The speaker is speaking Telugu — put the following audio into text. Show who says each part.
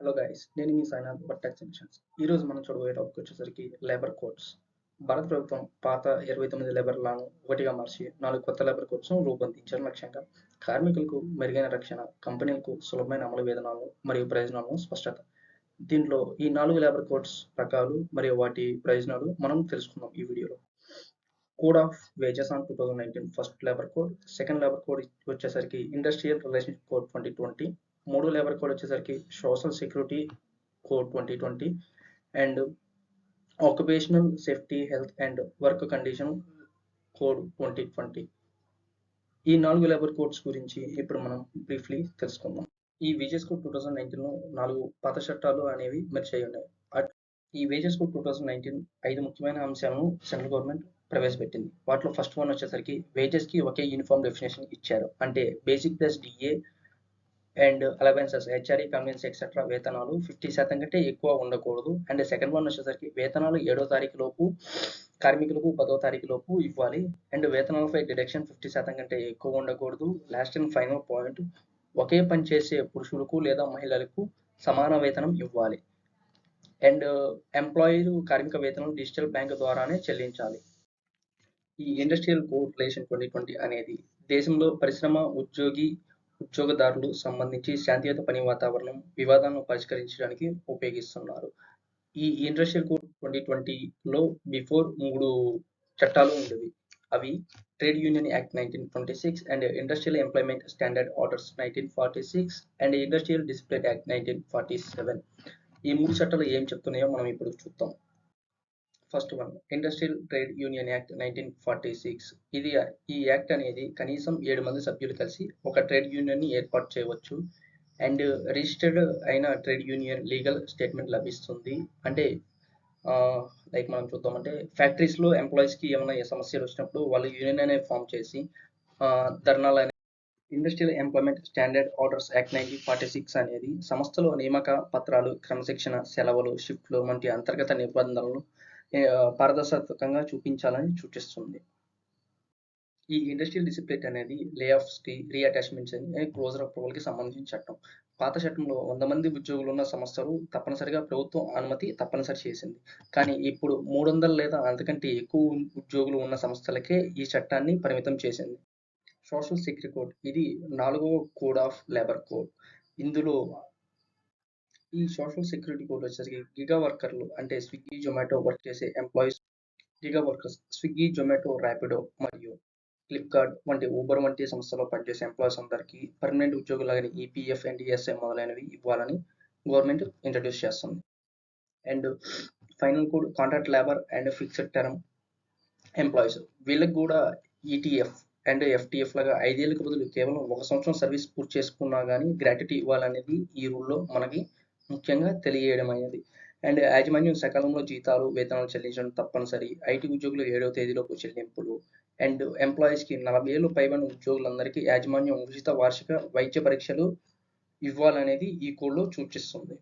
Speaker 1: హలో గైస్ నేను మీ సాయినాథ్ బట్ ఎక్స్టెన్షన్స్ ఈ రోజు మనం చూడబోయే టాపిక్ వచ్చేసరికి లేబర్ కోడ్స్ భారత ప్రభుత్వం పాత ఇరవై తొమ్మిది లేబర్ లాను ఒకటిగా మార్చి నాలుగు కొత్త లేబర్ కోడ్స్ను రూపొందించడం లక్ష్యంగా కార్మికులకు మెరుగైన రక్షణ కంపెనీలకు సులభమైన అమలు వేతనాలు మరియు ప్రయోజనాలను స్పష్టత. దీంట్లో ఈ నాలుగు లేబర్ కోడ్స్ రకాలు మరియు వాటి ప్రయోజనాలు మనం తెలుసుకుందాం ఈ వీడియోలో. Code of wages on two thousand nineteen first labour code second labour code వచ్చేసరికి industrial relationship code twenty twenty మూడు లేబర్ కోడ్ వచ్చేసరికి social security code twenty twenty and occupational safety health and work condition code twenty twenty ఈ నాలుగు లేబర్ కోడ్స్ గురించి ఇప్పుడు మనం బ్రీఫ్లీ తెలుసుకుందాం. ఈ వేజెస్ కోడ్ టూ థౌజండ్ నైన్టీన్లో నాలుగు పాత చట్టాలు అనేవి మెర్చ్ అయి ఉన్నాయి. అట్- ఈ wages code two thousand nineteen ఐదు ముఖ్యమైన అంశాలను సెంట్రల్ గవర్నమెంట్ ప్రవేశపెట్టింది. వాటిలో ఫస్ట్ వన్ వచ్చేసరికి వేజెస్కి ఒకే యూనిఫామ్ డెఫినేషన్ ఇచ్చారు. అంటే basic plus DA and allowances HRA conveyance etcetera వేతనాలు ఫిఫ్టీ శాతం కంటే ఎక్కువ ఉండకూడదు. అండ్ సెకండ్ వన్ వచ్చేసరికి వేతనాలు ఏడో తారీఖు లోపు కార్మికులకు పదో తారీఖు లోపు ఇవ్వాలి. అండ్ వేతనాలపై డిడక్షన్ ఫిఫ్టీ శాతం కంటే ఎక్కువ ఉండకూడదు. లాస్ట్ అండ్ ఫైనల్ పాయింట్ ఒకే పని చేసే పురుషులకు లేదా మహిళలకు సమాన వేతనం ఇవ్వాలి. అండ్ ఎంప్లాయీలు కార్మిక వేతనం డిజిటల్ బ్యాంక్ ద్వారానే చెల్లించాలి. ఈ industrial code relation twenty twenty అనేది దేశంలో పరిశ్రమ ఉద్యోగి ఉద్యోగదారులు సంబంధించి శాంతియుత పని వాతావరణం వివాదాలను పరిష్కరించడానికి ఉపయోగిస్తున్నారు. ఈ ఇండస్ట్రియల్ కోడ్ ట్వంటీ ట్వంటీలో బిఫోర్ మూడు చట్టాలు ఉండేవి. అవి trade union act nineteen twenty six and industrial employment standard orders nineteen forty six and industrial discipline act nineteen forty seven ఈ మూడు చట్టాలు ఏం చెప్తున్నాయో మనం ఇప్పుడు చూద్దాం. First one industrial trade union act nineteen forty six ఇది ఈ యాక్ట్ అనేది కనీసం ఏడు మంది సభ్యులు కలిసి ఒక ట్రేడ్ యూనియన్ని ఏర్పాటు చేయవచ్చు. అండ్ రిజిస్టర్డ్ అయిన ట్రేడ్ యూనియన్ లీగల్ స్టేట్మెంట్ లభిస్తుంది. అంటే లైక్ మనం చూద్దామంటే ఫ్యాక్టరీస్లో ఎంప్లాయీస్కి కి ఏమైనా సమస్యలు వచ్చినప్పుడు వాళ్ళు యూనియన్ అనేది ఫామ్ చేసి ధర్నాలు అనే industrial employment standard orders act nineteen forty six అనేది సంస్థలో నియామక పత్రాలు క్రమశిక్షణ సెలవులు షిఫ్ట్లు వంటి అంతర్గత నిబంధనలను పారదర్శకంగా చూపించాలని సూచిస్తుంది. ఈ ఇండస్ట్రియల్ డిసిప్లిన్ అనేది లే ఆఫ్స్కి రీఅటాచ్మెంట్స్ అని క్లోజర్ అప్రూవల్కి సంబంధించిన చట్టం. పాత చట్టంలో వంద మంది ఉద్యోగులు ఉన్న సంస్థలు తప్పనిసరిగా ప్రభుత్వం అనుమతి తప్పనిసరి చేసింది. కానీ ఇప్పుడు మూడు వందలు లేదా అంతకంటే ఎక్కువ ఉద్యోగులు ఉన్న సంస్థలకే ఈ చట్టాన్ని పరిమితం చేసింది. సోషల్ సెక్యూరిటీ కోడ్ ఇది నాలుగవ కోడ్ ఆఫ్ లేబర్ కోడ్ ఇందులో ఈ సోషల్ సెక్యూరిటీ కోడ్ వచ్చేసరికి గిగా వర్కర్లు అంటే స్విగ్గీ జొమాటో వర్క్ చేసే employees gig workers Swiggy Zomato Rapido మరియు ఫ్లిప్కార్ట్ వంటి ఊబర్ వంటి సంస్థలో పనిచేసే ఎంప్లాయీస్ అందరికీ పర్మనెంట్ ఉద్యోగులాగని ఈపీఎఫ్ ఎన్డిఎస్ఐ మొదలైనవి ఇవ్వాలని గవర్నమెంట్ ఇంట్రడ్యూస్ చేస్తుంది. And final code contract labour and fixed term employees వీళ్ళకి కూడా ఈటీఎఫ్ అండ్ ఎఫ్టీఎఫ్ లాగా ఐదేళ్ళకి బదులు కేవలం ఒక సంవత్సరం సర్వీస్ పూర్తి చేసుకున్నా కానీ గ్రాట్యుటీ ఇవ్వాలనేది ఈ రూల్లో మనకి ముఖ్యంగా తెలియజేయడం అయ్యింది అండ్ యాజమాన్యం సకాలంలో జీతాలు వేతనాలు చెల్లించడం తప్పనిసరి. ఐటీ ఉద్యోగులు ఏడవ తేదీలోపు చెల్లింపులు. అండ్ ఎంప్లాయీస్కి నలభై ఏళ్ళు పైబడిన ఉద్యోగులందరికీ యాజమాన్యం ఉచిత వార్షిక వైద్య పరీక్షలు ఇవ్వాలనేది ఈ కోడ్లో సూచిస్తుంది.